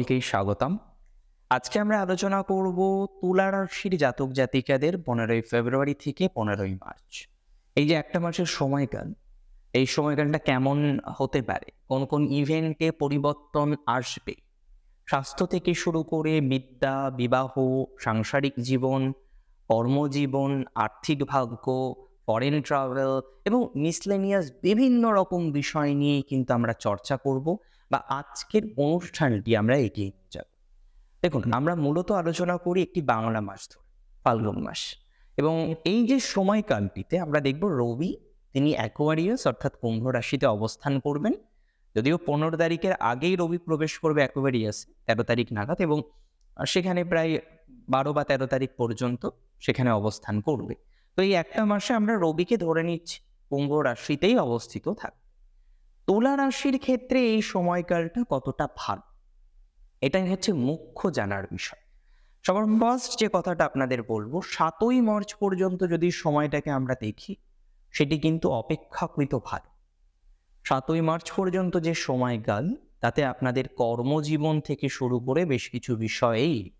সকলকেই স্বাগতম। আজকে আমরা আলোচনা করব তুলা রাশির জাতক জাতিকাদের পনেরোই ফেব্রুয়ারি থেকে পনেরোই মার্চ। এই যে একটা মাসের সময়কাল, এই সময়কালটা কেমন হতে পারে? কোন কোন ইভেন্টে পরিবর্তন আসবে? স্বাস্থ্য থেকে শুরু করে বিদ্যা, বিবাহ, সাংসারিক জীবন, কর্মজীবন, আর্থিক ভাগ্য ফরেন ট্রাভেল এবং মিসলেনিয়াস বিভিন্ন রকম বিষয় নিয়ে কিন্তু আমরা চর্চা করব। বা আজকের অনুষ্ঠানটি আমরা এগিয়ে নিয়ে যাব। দেখুন, আমরা মূলত আলোচনা করি একটি বাংলা মাস ধরে, ফাল্গুন মাস। এবং এই যে সময়কালটিতে আমরা দেখব রবি, তিনি অ্যাকোয়ারিয়াস অর্থাৎ কুম্ভ রাশিতে অবস্থান করবেন। যদিও পনেরো তারিখের আগেই রবি প্রবেশ করবে অ্যাকোয়ারিয়াস তেরো তারিখ নাগাদ এবং সেখানে প্রায় বারো বা তেরো তারিখ পর্যন্ত সেখানে অবস্থান করবে। তো এই একটা মাসে আমরা রবিকে ধরে নিচ্ছি, কুম্ভ রাশিতেই অবস্থিত থাকবে। তুলা রাশির ক্ষেত্রে এই সময়কালটা কতটা ভালো? এটাই হচ্ছে মুখ্য জানার বিষয়। সবার ফার্স্ট যে কথাটা আপনাদের বলব, সাতই মার্চ পর্যন্ত যদি সময়টাকে আমরা দেখি, সেটি কিন্তু অপেক্ষাকৃত ভালো। সাতই মার্চ পর্যন্ত যে সময়কাল, তাতে আপনাদের কর্মজীবন থেকে শুরু করে বেশ কিছু বিষয়েই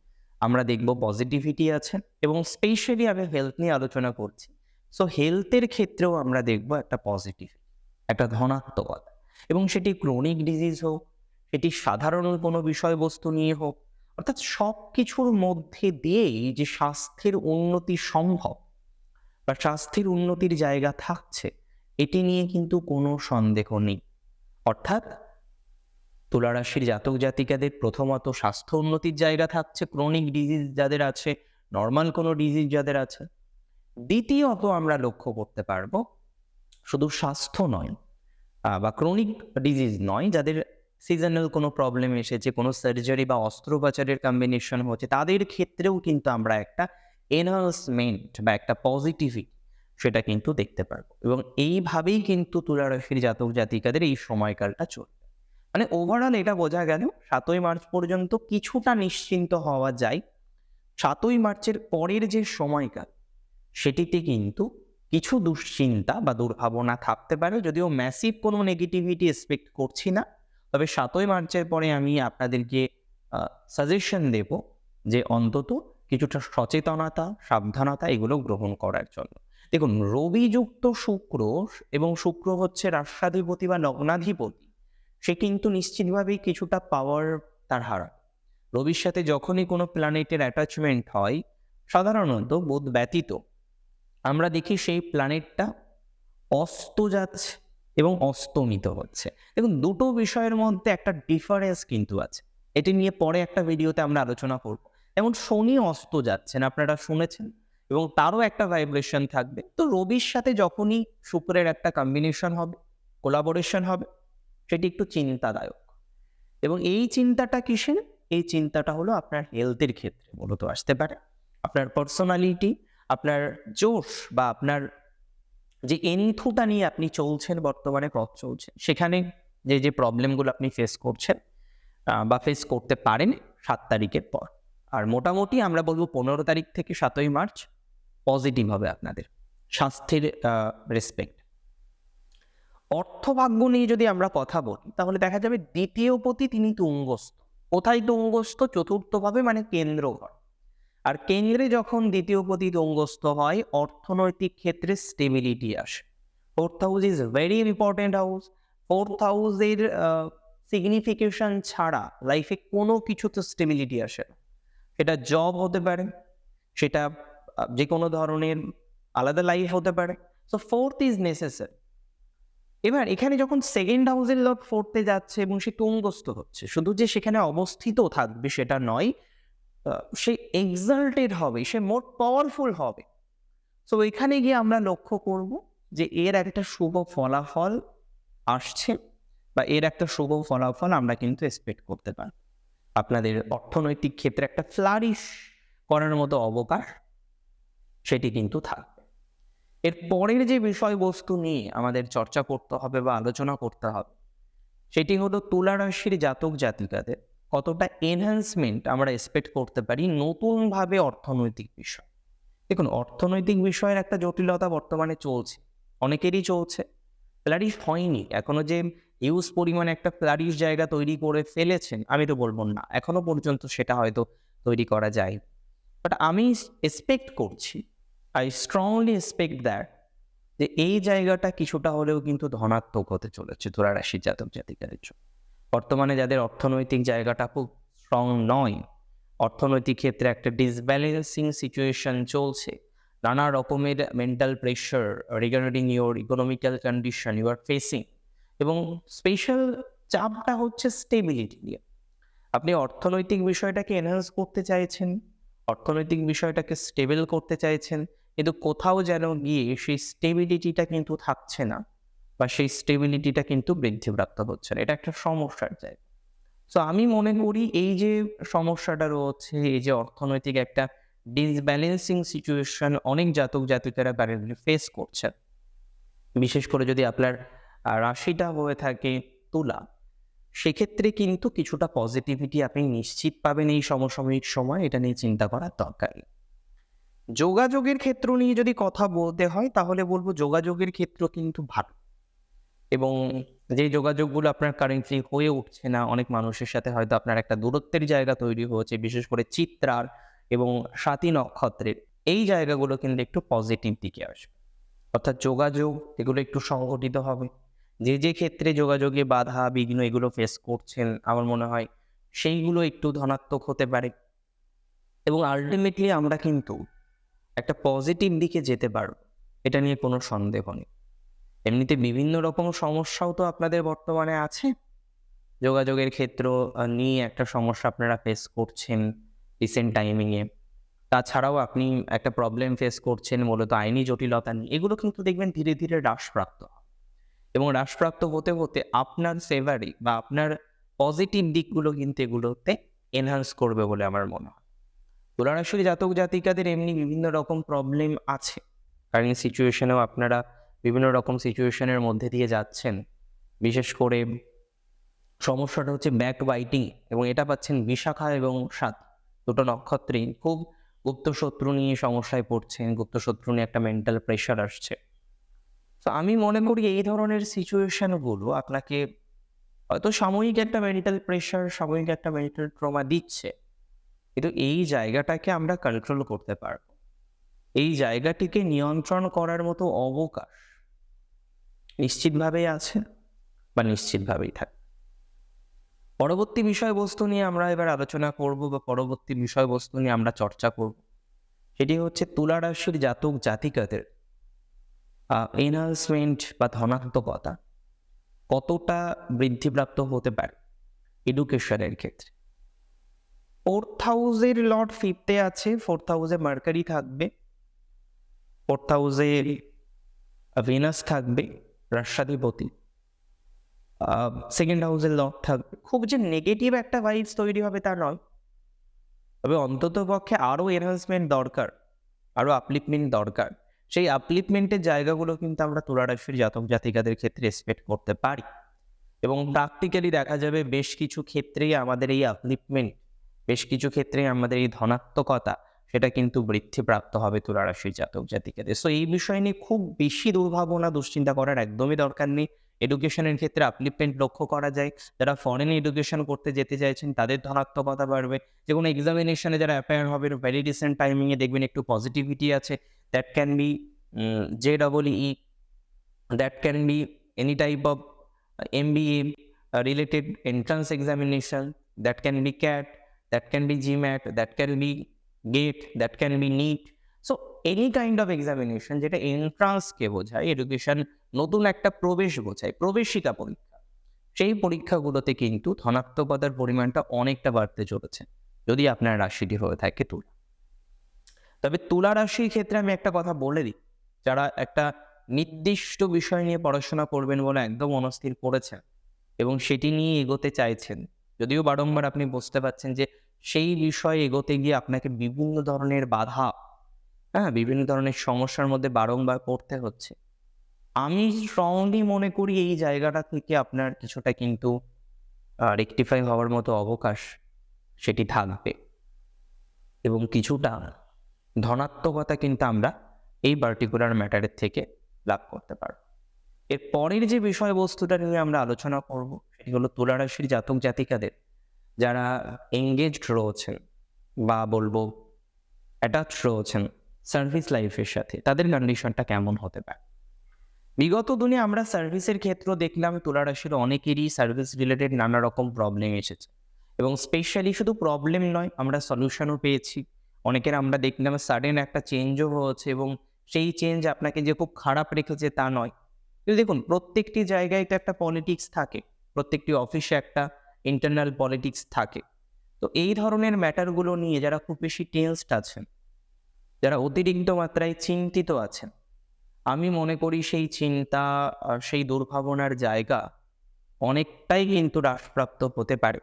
আমরা দেখব পজিটিভিটি আছে এবং স্পেশালি আমি হেলথ নিয়ে আলোচনা করছি। সো হেলথের ক্ষেত্রেও আমরা দেখব একটা পজিটিভ একটা ধনাত্মকতা। এবং সেটি ক্রনিক ডিজিজ হোক, সেটি সাধারণ কোনো বিষয়বস্তু নিয়ে হোক, অর্থাৎ সব কিছুর মধ্যে দিয়েই যে স্বাস্থ্যের উন্নতি সম্ভব বা স্বাস্থ্যের উন্নতির জায়গা থাকছে, এটি নিয়ে কিন্তু কোনো সন্দেহ নেই। অর্থাৎ তুলারাশির জাতক জাতিকাদের প্রথমত স্বাস্থ্য উন্নতির জায়গা থাকছে ক্রনিক ডিজিজ যাদের আছে নর্মাল কোনো ডিজিজ যাদের আছে। দ্বিতীয়ত আমরা লক্ষ্য করতে পারব, শুধু স্বাস্থ্য নয় বা ক্রনিক ডিজিজ নয়, যাদের সিজনাল কোনো প্রবলেম এসেছে, কোনো সার্জারি বা অস্ত্রোপচারের কম্বিনেশন হচ্ছে, তাদের ক্ষেত্রেও কিন্তু আমরা একটা এনহান্সমেন্ট বা একটা পজিটিভিটি সেটা কিন্তু দেখতে পারব। এবং এইভাবেই কিন্তু তুলারাশির জাতক জাতিকাদের এই সময়কালটা চলবে। মানে ওভারঅল এটা বোঝা গেল, সাতই মার্চ পর্যন্ত কিছুটা নিশ্চিন্ত হওয়া যায়। সাতই মার্চের পরের যে সময়কাল, সেটিতে কিন্তু কিছু দুশ্চিন্তা বা দুর্ভাবনা থাকতে পারে যদিও ম্যাসিভ কোনো নেগেটিভিটি এক্সপেক্ট করছি না। তবে সাতই মার্চের পরে আমি আপনাদেরকে সাজেশন দেব যে অন্তত কিছুটা সচেতনতা, সাবধানতা এগুলো গ্রহণ করার জন্য। দেখুন, রবিযুক্ত শুক্র এবং শুক্র হচ্ছে রাষ্ট্রাধিপতি বা লগ্নাধিপতি, সে কিন্তু নিশ্চিতভাবেই কিছুটা পাওয়ার তার হারা রবির সাথে যখনই কোনো প্ল্যানেটের অ্যাটাচমেন্ট হয়, সাধারণত বোধ ব্যতীত আমরা দেখি সেই প্ল্যানেটটা অস্ত যাচ্ছে এবং অস্তমিত হচ্ছে। দেখুন, দুটো বিষয়ের মধ্যে একটা ডিফারেন্স কিন্তু আছে। এটি নিয়ে পরে একটা ভিডিওতে আমরা আলোচনা করব। যেমন, শনি অস্ত যাচ্ছেন, আপনারা শুনেছেন? এবং তারও একটা ভাইব্রেশন থাকবে। তো রবির সাথে যখনই শুক্রের একটা কম্বিনেশন হবে কোলাবোরেশন হবে, সেটি একটু চিন্তাদায়ক। এবং এই চিন্তাটা কিসের? এই চিন্তাটা হলো আপনার হেলথের ক্ষেত্রে মূলত আসতে পারে। আপনার পার্সোনালিটি আপনার জোশ বা আপনার যে এনথুটা নিয়ে আপনি চলছেন, বর্তমানে পথ চলছেন, সেখানে যে যে প্রবলেমগুলো আপনি ফেস করছেন বা ফেস করতে পারেন সাত তারিখের পর। আর মোটামুটি আমরা বলব পনেরো তারিখ থেকে সাতই মার্চ পজিটিভ হবে আপনাদের। স্বাস্থ্যের রেসপেক্ট অর্থভাগ্য নিয়ে যদি আমরা কথা বলি, তাহলে দেখা যাবে দ্বিতীয় পতি তিনি তুঙ্গস্থ। কোথায় তুঙ্গস্থ? চতুর্থভাবে মানে কেন্দ্র ঘর আর কেন্দ্রে যখন দ্বিতীয় পতি হয়, অর্থনৈতিক ক্ষেত্রে স্টেবিলিটি আসে। Fourth house is very important house fourth হাউসের সিগনিফিকেশন ছাড়া লাইফে কোনো কিছুতে স্টেবিলিটি আসে না। সেটা জব হতে পারে, সেটা যে কোনো ধরনের আলাদা লাইফ হতে পারে। সো ফোর্থ ইজ নেসেসারি এবার এখানে যখন সেকেন্ড হাউসের লোক ফোর্থে যাচ্ছে এবং সে তুঙ্গস্থ হচ্ছে, শুধু যে সেখানে অবস্থিত থাকবে সেটা নয় সে এক্সাল্টেড হবে, সে মোর পাওয়ারফুল হবে। সো এখানে গিয়ে আমরা লক্ষ্য করব যে এর একটা শুভ ফলাফল আসছে বা এর একটা শুভ ফলাফল আমরা কিন্তু এক্সপেক্ট করতে পারি আপনাদের অর্থনৈতিক ক্ষেত্রে একটা ফ্লারিশ করার মতো অবকাশ সেটি কিন্তু থাকবে। এর পরের যে বিষয়বস্তু নিয়ে আমাদের চর্চা করতে হবে বা আলোচনা করতে হবে, সেটি হলো তুলা রাশির জাতক জাতিকাদের। কতটা এনহ্যান্সমেন্ট আমরা এক্সপেক্ট করতে পারি নতুনভাবে অর্থনৈতিক বিষয়। দেখুন, অর্থনৈতিক বিষয়ের একটা জটিলতা বর্তমানে চলছে, অনেকেরই চলছে ফ্লারিশ হয়নি, এখনও যে ইউজ পরিমাণে একটা ফ্লারিশ জায়গা তৈরি করে ফেলেছেন, আমি তো বলব না, এখনও পর্যন্ত সেটা হয়তো তৈরি করা যায় বাট আমি এক্সপেক্ট করছি আই স্ট্রংলি এক্সপেক্ট দ্যাট যে এই জায়গাটা কিছুটা হলেও কিন্তু ধনাত্মক হতে চলেছে ধরা রাশির জাতক জাতিকাদের জন্য। বর্তমানে যাদের অর্থনৈতিক জায়গাটা খুব স্ট্রং নয়, অর্থনৈতিক ক্ষেত্রে একটা ডিসব্যালেন্সিং সিচুয়েশন চলছে। নানা রকমের mental pressure regarding your economical condition you are facing এবং স্পেশাল চাপটা হচ্ছে স্টেবিলিটি নিয়ে। আপনি অর্থনৈতিক বিষয়টাকে এনহান্স করতে চাইছেন, অর্থনৈতিক বিষয়টাকে স্টেবল করতে চাইছেন, কিন্তু কোথাও যেন গিয়ে সেই স্টেবিলিটিটা কিন্তু থাকছে না। বা সেই স্টেবিলিটিটা কিন্তু বৃদ্ধিপ্রাপ্ত হচ্ছে না। এটা একটা সমস্যার জায়গা। সো আমি মনে করি এই যে সমস্যাটা রয়েছে, এই যে অর্থনৈতিক একটা ডিসব্যালেন্সিং সিচুয়েশন অনেক জাতক জাতিকারা কারেন্টলি ফেস করছেন। বিশেষ করে যদি আপনার রাশিটা হয়ে থাকে তুলা, সেক্ষেত্রে কিন্তু কিছুটা পজিটিভিটি আপনি নিশ্চিত পাবেন এই সমসাময়িক সময়। এটা নিয়ে চিন্তা করার দরকার। যোগাযোগের ক্ষেত্র নিয়ে যদি কথা বলতে হয়, তাহলে বলব যোগাযোগের ক্ষেত্র কিন্তু ভালো। এবং যে যোগাযোগগুলো আপনার কারেন্টলি হয়ে উঠছে না, অনেক মানুষের সাথে হয়তো আপনার একটা দূরত্বের জায়গা তৈরি হয়েছে, বিশেষ করে চিত্রার এবং সাতী নক্ষত্রের। এই জায়গাগুলো কিন্তু একটু পজিটিভ দিকে আসবে। অর্থাৎ যোগাযোগ, এগুলো একটু সংগঠিত হবে। যে যে ক্ষেত্রে যোগাযোগে বাধা, বিঘ্ন এগুলো ফেস করছেন, আমার মনে হয় সেইগুলো একটু ধনাত্মক হতে পারে। এবং আলটিমেটলি আমরা কিন্তু একটা পজিটিভ দিকে যেতে পারব, এটা নিয়ে কোনো সন্দেহ নেই। এমনিতে বিভিন্ন রকম সমস্যাও তো আপনাদের বর্তমানে আছে? যোগাযোগের ক্ষেত্র নিয়ে একটা সমস্যা আপনারা ফেস করছেন রিসেন্ট টাইমিংয়ে তাছাড়াও আপনি একটা প্রবলেম ফেস করছেন মূলত আইনি জটিলতা নিয়ে। এগুলো কিন্তু দেখবেন ধীরে ধীরে হ্রাসপ্রাপ্ত। এবং হ্রাসপ্রাপ্ত হতে হতে আপনার ফেভারি বা আপনার পজিটিভ দিকগুলো কিন্তু এগুলোতে এনহান্স করবে বলে আমার মনে হয়। তুলারাশির জাতক জাতিকাদের এমনি বিভিন্ন রকম প্রবলেম আছে। কারণ সিচুয়েশনেও আপনারা বিভিন্ন রকম সিচুয়েশনের মধ্যে দিয়ে যাচ্ছেন। বিশেষ করে সমস্যাটা হচ্ছে ব্যাক বাইটিং এবং এটা পাচ্ছেন বিশাখা এবং সাত, দুটো নক্ষত্রেই। খুব গুপ্ত শত্রু নিয়ে সমস্যায় পড়ছেন, গুপ্ত শত্রু নিয়ে একটা মেন্টাল প্রেশার আসছে। তো আমি মনে করি এই ধরনের সিচুয়েশনগুলো আপনাকে হয়তো সাময়িক একটা মেন্টাল প্রেশার সাময়িক একটা মেন্টাল ট্রমা দিচ্ছে। কিন্তু এই জায়গাটাকে আমরা কন্ট্রোল করতে পারব। এই জায়গাটিকে নিয়ন্ত্রণ করার মতো অবকাশ নিশ্চিতভাবেই আছে বা নিশ্চিতভাবেই থাকে পরবর্তী বিষয়বস্তু নিয়ে আমরা এবার আলোচনা করব বা পরবর্তী বিষয়বস্তু নিয়ে আমরা চর্চা করব। সেটি হচ্ছে তুলা রাশির জাতক জাতিকাদের এনহান্সমেন্ট বা ধনাত্মকতা কতটা বৃদ্ধিপ্রাপ্ত হতে পারে এডুকেশনের ক্ষেত্রে। ফোর্থ হাউসের লর্ড ফিফতে আছে ফোর্থ হাউসে মার্কারি থাকবে ফোর্থ হাউসে ভেনাস থাকবে রাষ্ট্রাধিপতি সেকেন্ড হাউসের লর্ড থাকবে খুব যে নেগেটিভ একটা ভাইবস তৈরি হবে তা নয়। তবে অন্তত পক্ষে আরও এনহান্সমেন্ট দরকার আরও আপলিপমেন্ট দরকার। সেই আপলিপমেন্টের জায়গাগুলো কিন্তু আমরা তুলারাশির জাতক জাতিকাদের ক্ষেত্রে এক্সপেক্ট করতে পারি। এবং প্র্যাকটিক্যালি দেখা যাবে বেশ কিছু ক্ষেত্রেই আমাদের এই আপলিপমেন্ট বেশ কিছু ক্ষেত্রে আমাদের এই ধনাত্মকতা সেটা কিন্তু বৃদ্ধিপ্রাপ্ত হবে তুলারাশির জাতক জাতিকাদের। সো এই বিষয় নিয়ে খুব বেশি দুর্ভাবনা দুশ্চিন্তা করার একদমই দরকার নেই। এডুকেশনের ক্ষেত্রে আপলিপমেন্ট লক্ষ্য করা যায়। যারা ফরেন এডুকেশন করতে যেতে চাইছেন তাদের ধনাত্মকতা বাড়বে। যে কোনো এক্সামিনেশনে যারা অ্যাপেয়ার হবে ভেরি রিসেন্ট টাইমিংয়ে দেখবেন একটু পজিটিভিটি আছে। That can be J double E that can be any type of M B A related entrance examination that can be CAT that can be GMAT, that can be GATE, that can be NEET. So any kind of examination যেটা এন্ট্রান্সকে বোঝায় education নতুন একটা প্রবেশ বোঝায় প্রবেশিকা পরীক্ষা সেই পরীক্ষাগুলোতে কিন্তু ধনাত্মকতার পরিমাণটা অনেকটা বাড়তে চলেছে যদি আপনার রাশিটি হয়ে থাকে তুলা তবে তুলা রাশির ক্ষেত্রে আমি একটা কথা বলে দিই যারা একটা নির্দিষ্ট বিষয় নিয়ে পড়াশোনা করবেন বলে একদম অনস্থির করেছেন এবং সেটি নিয়ে এগোতে চাইছেন যদিও বারংবার আপনি বুঝতে পারছেন যে সেই বিষয়ে এগোতে গিয়ে আপনাকে বিভিন্ন ধরনের বাধা হ্যাঁ বিভিন্ন ধরনের সমস্যার মধ্যে বারংবার পড়তে হচ্ছে। আমি স্ট্রংলি মনে করি এই জায়গাটা থেকে আপনার কিছুটা কিন্তু রেকটিফাই হওয়ার মতো অবকাশ সেটি থাকবে। এবং কিছুটা ধনাত্মকতা কিন্তু আমরা এই পার্টিকুলার ম্যাটারের থেকে লাভ করতে পারব। এর পরের যে বিষয়বস্তুটা নিয়ে আমরা আলোচনা করব, সেটি হলো তুলা রাশির জাতক জাতিকাদের যারা এঙ্গেজড রয়েছেন বা বলব অ্যাটাচ রয়েছেন সার্ভিস লাইফের সাথে, তাদের কন্ডিশনটা কেমন হতে পারে? বিগত দিনে আমরা সার্ভিসের ক্ষেত্র দেখলাম তুলা রাশির অনেকেরই সার্ভিস রিলেটেড নানা রকম প্রবলেম এসেছে। এবং স্পেশালি শুধু প্রবলেম নয়, আমরা সলিউশনও পেয়েছি। অনেকের আমরা দেখলাম সাডেন একটা চেঞ্জও হয়েছে এবং সেই চেঞ্জ আপনাকে যে খুব খারাপ রেখেছে তা নয়। কিন্তু দেখুন, প্রত্যেকটি জায়গায় তো একটা পলিটিক্স থাকে। প্রত্যেকটি অফিসে একটা ইন্টারনাল পলিটিক্স থাকে। তো এই ধরনের ম্যাটারগুলো নিয়ে যারা খুব বেশি টেন্সড আছেন, যারা অতিরিক্ত মাত্রায় চিন্তিত আছেন, আমি মনে করি সেই চিন্তা সেই দুর্ভাবনার জায়গা অনেকটাই কিন্তু হ্রাসপ্রাপ্ত হতে পারে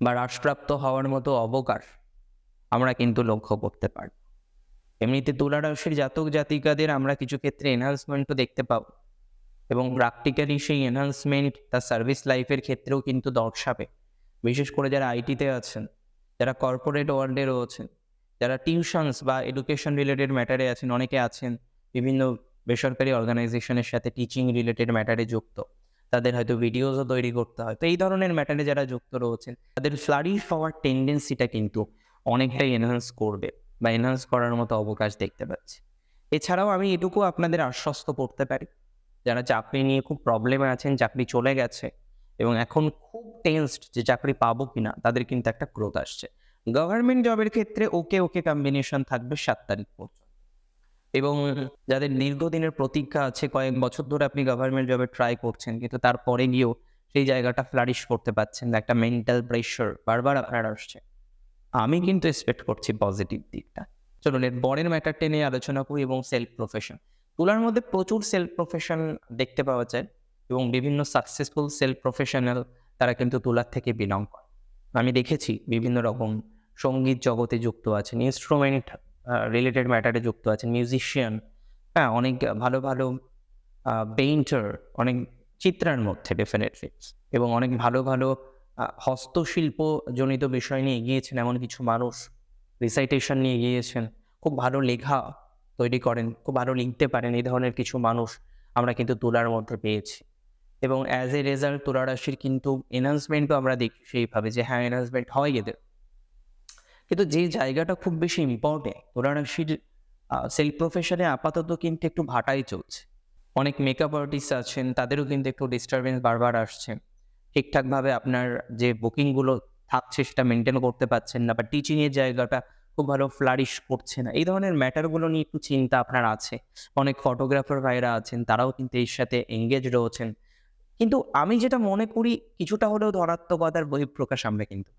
বা হ্রাসপ্রাপ্ত হওয়ার মতো অবকাশ আমরা কিন্তু লক্ষ্য করতে পারি এমনিতে তুলা জাতক জাতিকাদের আমরা কিছু ক্ষেত্রে এনহান্সমেন্টও দেখতে পাবো। এবং প্র্যাকটিক্যালি সেই এনহান্সমেন্ট তার সার্ভিস লাইফের ক্ষেত্রেও কিন্তু দর্শাবে। বিশেষ করে যারা আইটিতে আছেন, যারা কর্পোরেট ওয়ার্ল্ডে রয়েছেন, যারা টিউশনস বা এডুকেশন রিলেটেড ম্যাটারে আছেন, অনেকে আছেন, বিভিন্ন বেসরকারি অর্গানাইজেশনের সাথে টিচিং রিলেটেড ম্যাটারে যুক্ত। তাদের হয়তো ভিডিওসও তৈরি করতে হয়। তো এই ধরনের ম্যাটারে যারা যুক্ত রয়েছেন, তাদের ফ্লারিশ হওয়ার টেন্ডেন্সিটা কিন্তু অনেকটাই এনহান্স করবে বা এনহান্স করার মতো অবকাশ দেখতে পাচ্ছি। এছাড়াও আমি এটুকু আপনাদের আশ্বস্ত করতে পারি যারা চাকরি নিয়ে খুব প্রবলেমে আছেন, চাকরি চলে গেছে এবং এখন খুব টেন্সড যে চাকরি পাবো কিনা, তাদের কিন্তু একটা গ্রোথ আসছে। গভর্নমেন্ট জবের ক্ষেত্রে ওকে ওকে কম্বিনেশন থাকবে সাত তারিখ পর্যন্ত। এবং যাদের দীর্ঘদিনের প্রতীক্ষা আছে, কয়েক বছর ধরে আপনি গভর্নমেন্ট জবে ট্রাই করছেন, কিন্তু তারপরে গিয়েও সেই জায়গাটা ফ্লারিশ করতে পারছেন একটা মেন্টাল প্রেশার বারবার আপনার আসছে। আমি কিন্তু এক্সপেক্ট করছি পজিটিভ দিকটা। চলুন এর বরের ম্যাটারটা নিয়ে আলোচনা করি এবং সেলফ প্রফেশন তুলার মধ্যে প্রচুর সেলফ প্রফেশন দেখতে পাওয়া যায় এবং বিভিন্ন সাকসেসফুল সেলফ প্রফেশনাল তারা কিন্তু তুলার থেকে বিলং করে। আমি দেখেছি বিভিন্ন রকম সংগীত জগতে যুক্ত আছেন ইনস্ট্রুমেন্ট রিলেটেড ম্যাটারে যুক্ত আছেন মিউজিশিয়ান হ্যাঁ অনেক ভালো ভালো পেইন্টার অনেক চিত্রার মধ্যে ডেফিনেটলি এবং অনেক ভালো ভালো হস্তশিল্প জনিত বিষয় নিয়ে এগিয়েছেন, এমন কিছু মানুষ রিসাইটেশন নিয়ে এগিয়েছেন, খুব ভালো লেখা তৈরি করেন, খুব ভালো লিখতে পারেন এই ধরনের কিছু মানুষ আমরা কিন্তু তুলার মধ্যে পেয়েছি। এবং অ্যাজ এ রেজাল্ট তুলা রাশির কিন্তু এনহান্সমেন্টও আমরা দেখি সেইভাবে যে হ্যাঁ এনহান্সমেন্ট হয় এদের কিন্তু যে জায়গাটা খুব বেশি ইম্পর্টেন্ট তুলা রাশির সেলফ প্রফেশনে আপাতত কিন্তু একটু ভাটাই চলছে। অনেক মেকআপ আর্টিস্ট আছেন, তাদেরও কিন্তু একটু ডিস্টারবেন্স বারবার আসছে। ঠিকঠাকভাবে আপনার যে বুকিংগুলো থাকছে সেটা মেনটেন করতে পারছেন না বা টিচিংয়ের জায়গাটা খুব ভালো ফ্লারিশ করছে না। এই ধরনের ম্যাটারগুলো নিয়ে একটু চিন্তা আপনার আছে। অনেক ফটোগ্রাফার ভাইরা আছেন, তারাও কিন্তু এর সাথে এঙ্গেজ রয়েছেন। কিন্তু আমি যেটা মনে করি, কিছুটা হলেও ধনাত্মকতার বহিঃপ্রকাশ আমরা কিন্তু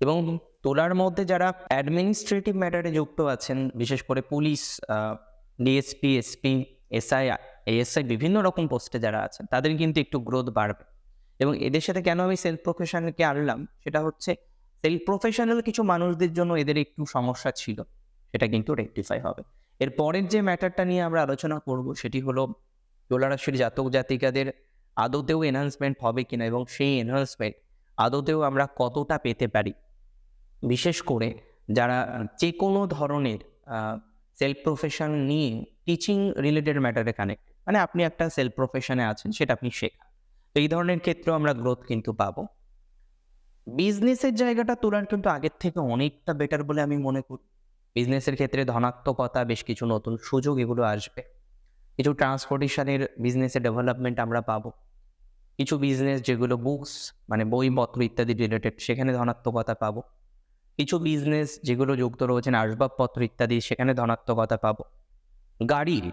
এবং তোলার মধ্যে যারা অ্যাডমিনিস্ট্রেটিভ ম্যাটারে যুক্ত আছেন, বিশেষ করে police DSP SP SI ASI বিভিন্ন রকম পোস্টে যারা আছেন, তাদের কিন্তু একটু গ্রোথ বাড়বে। এবং এদের সাথে কেন আমি সেলফ প্রফেশনালকে আনলাম, সেটা হচ্ছে সেলফ প্রফেশনাল কিছু মানুষদের জন্য এদের একটু সমস্যা ছিল, সেটা কিন্তু রেকটিফাই হবে। এর পরের যে ম্যাটারটা নিয়ে আমরা আলোচনা করব, সেটি হলো তুলারাশির জাতক জাতিকাদের আদতেও এনহান্সমেন্ট হবে কিনা এবং সেই এনহান্সমেন্ট আদতেও আমরা কতটা পেতে পারি। বিশেষ করে যারা যে কোনো ধরনের সেলফ প্রফেশন নিয়ে টিচিং রিলেটেড ম্যাটারে কানেক্ট মানে আপনি একটা সেলফ প্রফেশনে আছেন, সেটা আপনি শেখান। তো এই ধরনের ক্ষেত্রেও আমরা গ্রোথ কিন্তু পাবো। বিজনেসের জায়গাটা তোলার কিন্তু আগের থেকে অনেকটা বেটার বলে আমি মনে করি। বিজনেসের ক্ষেত্রে ধনাত্মকতা বেশ কিছু নতুন সুযোগ এগুলো আসবে। কিছু ট্রান্সপোর্টেশনের বিজনেসের ডেভেলপমেন্ট আমরা পাবো। কিছু বিজনেস যেগুলো বুকস মানে বইপত্র ইত্যাদি রিলেটেড সেখানে ধনাত্মকতা পাবো। কিছু বিজনেস যেগুলো যুক্ত রয়েছেন আসবাবপত্র ইত্যাদি, সেখানে ধনাত্মকতা পাবো। গাড়ি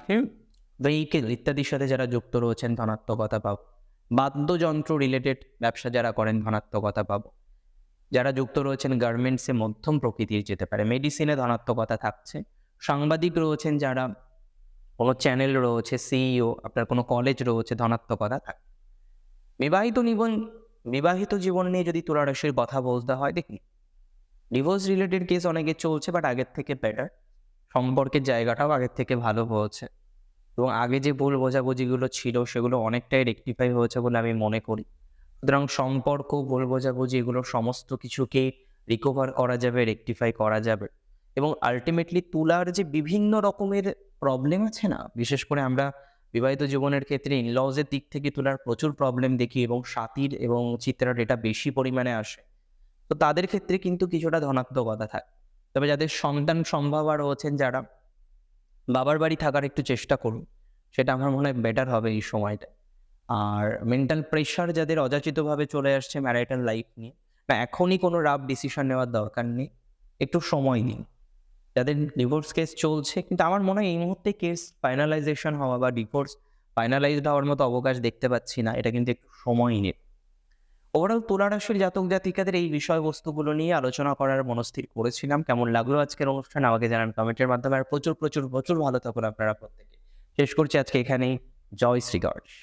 ভেহিকেল ইত্যাদির সাথে যারা যুক্ত রয়েছেন, ধনাত্মকতা পাবো। বাদ্যযন্ত্র রিলেটেড ব্যবসা যারা করেন, ধনাত্মকতা পাবো। যারা যুক্ত রয়েছেন গার্মেন্টসে মধ্যম প্রকৃতির যেতে পারে। মেডিসিনে ধনাত্মকতা থাকছে। সাংবাদিক রয়েছেন যারা, কোনো চ্যানেল রয়েছে সিইও আপনার কোনো কলেজ রয়েছে, ধনাত্মকতা থাকে। বিবাহিত নিবন বিবাহিত জীবন নিয়ে যদি তুলারাশির কথা বলতে হয় দেখুন ডিভোর্স রিলেটেড কেস অনেকে চলছে বাট আগের থেকে বেটার সম্পর্কের জায়গাটাও আগের থেকে ভালো হয়েছে। এবং আগে যে ভুল বোঝাবুঝিগুলো ছিল সেগুলো অনেকটাই রেকটিফাই হয়েছে বলে আমি মনে করি। সুতরাং সম্পর্ক, ভুল বোঝাবুঝি এগুলো সমস্ত কিছুকে রিকভার করা যাবে রেকটিফাই করা যাবে। এবং আলটিমেটলি তুলার যে বিভিন্ন রকমের প্রবলেম আছে না, বিশেষ করে আমরা বিবাহিত জীবনের ক্ষেত্রে ইনলজের দিক থেকে তুলার প্রচুর প্রবলেম দেখি এবং সাতির এবং চিত্রার এটা বেশি পরিমাণে আসে। তো তাদের ক্ষেত্রে কিন্তু কিছুটা ধনাত্মকতা থাকে। তবে যাদের সন্তান সম্ভাবা রয়েছেন যারা বাবার বাড়ি থাকার একটু চেষ্টা করুন। সেটা আমার মনে হয় বেটার হবে এই সময়টা আর মেন্টাল প্রেশার যাদের অযাচিতভাবে চলে আসছে ম্যারিটাল লাইফ নিয়ে, না, এখনই কোনো রাফ ডিসিশন নেওয়ার দরকার নেই। একটু সময় নিন। যাদের ডিভোর্স কেস চলছে, কিন্তু আমার মনে হয় এই মুহূর্তে কেস ফাইনালাইজেশন হওয়া বা ডিভোর্স ফাইনালাইজড হওয়ার মতো অবকাশ দেখতে পাচ্ছি না। এটা কিন্তু একটু সময় নিন ওভারঅল তুলারাশির জাতক জাতিকাদের এই বিষয়বস্তুগুলো নিয়ে আলোচনা করার মনস্থির করেছিলাম। কেমন লাগল আজকের অনুষ্ঠান? আমাকে জানান কমেন্টের মাধ্যমে। আর প্রচুর প্রচুর প্রচুর ভালো থাকুন আপনারা প্রত্যেকে। শেষ করছি আজকে এখানেই। জয় শ্রী গণেশ